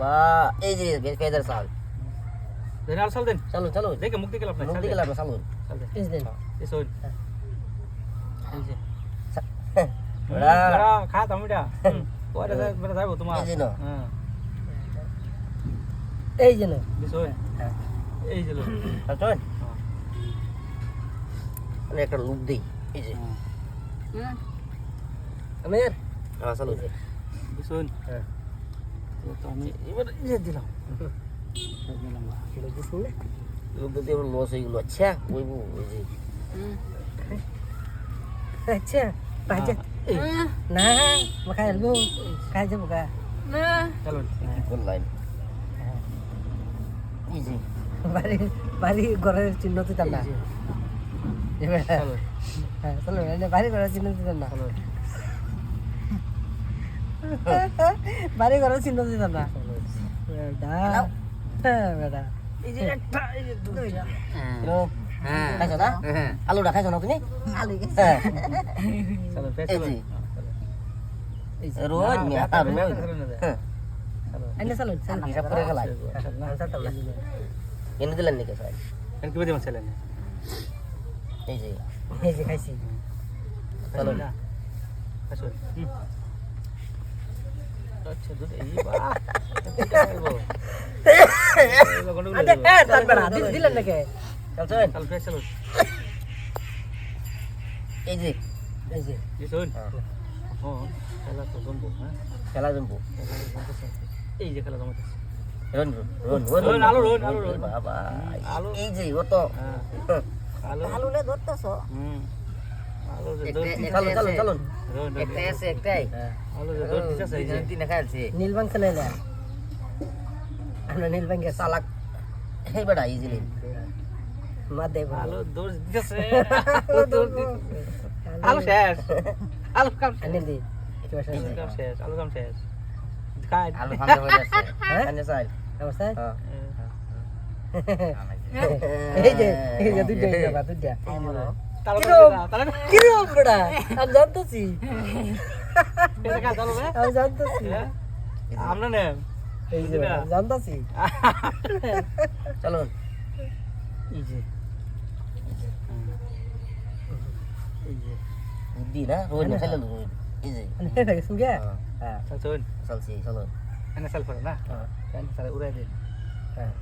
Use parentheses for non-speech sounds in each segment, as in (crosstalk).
বাবা এই যে ফেদার চাল। দেন আর চল দেন। চলুন চলুন। দেখে মুক্তি গেল আপনার মুখ দিকে লাগবে চালুন। চল দেন। এই দেন। এই শোন এই যে। ওরা বেড়া খা তামিটা ওরে বেড়া যাইবো তোমার। এই যে হ্যাঁ। এই যে না এই যে লো আমি একটা লুক দিই। এই যে। আমের। হ্যাঁ চলুন। হ্যাঁ। তো আমি এবার ইয়ে দিলাম। এবার লস হয়ে গেলো। আচ্ছা ওই ওই যে। আচ্ছা বাজে। না মাখাই আলবো। খাই যাব গা। চলো কোন লাইন এই যে। বাড়ি বাড়ি ঘরের চিহ্ন না। এবার চলো। হ্যাঁ চলো এনে বাড়ি ঘরের চিহ্ন না। চলো। না (laughs) বেটা হ্যাঁ বেটা। এই যে একটা এই যে দুইটা হ্যালো খাইছো না? না তুমি? আলু হ্যাঁ। রোজ হ্যাঁ এনে দিলেন নাকি স্যার কি বদি মশলা এই যে। এই যে খাইছি। চলো। আসুন। দুধ এই আচ্ছা হ্যাঁ যে এই যে খেলা জমবো হ্যাঁ এই যে খেলা জমাতে রন রন রন আলু রন, আলু রন। আলু। এই যে তো হ্যাঁ আলু আলুলে ধরতেছ হুম নীলবাং খেলে না? আমরা নীলবাং গেছি চালাক। এই বেটা ইজিলি মা দেব আলু দৌড় দিতেছে। আলু শেষ। আলু কাম আনে দি কাম শেষ আলু কাম শেষ। খাই। আলু ফান্দা হয়ে আছে। হ্যাঁ? আনে সাইল অবস্থা হ্যাঁ। এই যে এই যে দুইটা। দুইটা কিরম? তাহলে আমি জানতেছি। চলো আমি জানতেছি। আমরা নে এই যে জানতেছি। চলুন এই যে। বুদ্ধি না রোজ না খেলে রোজ এই যে। আনে হেটা গে হ্যাঁ, হ্যাঁ। চল চল। চলছি এনে না? হ্যাঁ। উড়াই দে হ্যাঁ।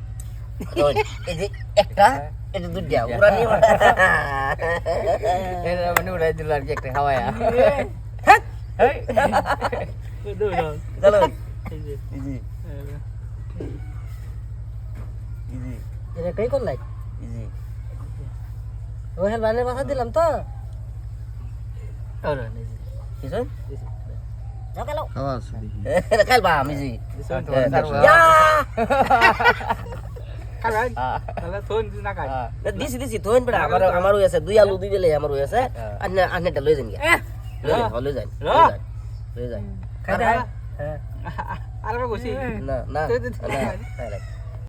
একটা এটা দুইটা উড়া নিয়ে এটা মানে উড়াই দিল আর কি একটা হাওয়ায়া দৌড় দাও চলুন এই যে এই যে এই এই যে এটা কই করলাই এই যে ও হেলবানের বাসা দিলাম তো আরে এই যে কিসন সকালো খাওয়া আছে দেখি তো হ্যাঁ! খাই তাহলে তোন দিস না খাই দিছি দিছি তোন বেটা আমার আমার হই আছে দুই আলু দুই বেলে আমার হই আছে আন্নে আন্নেটা লই যান গিয়া লই যান লই যান খাইতে হ্যাঁ। আর কইছি না না না, খাই।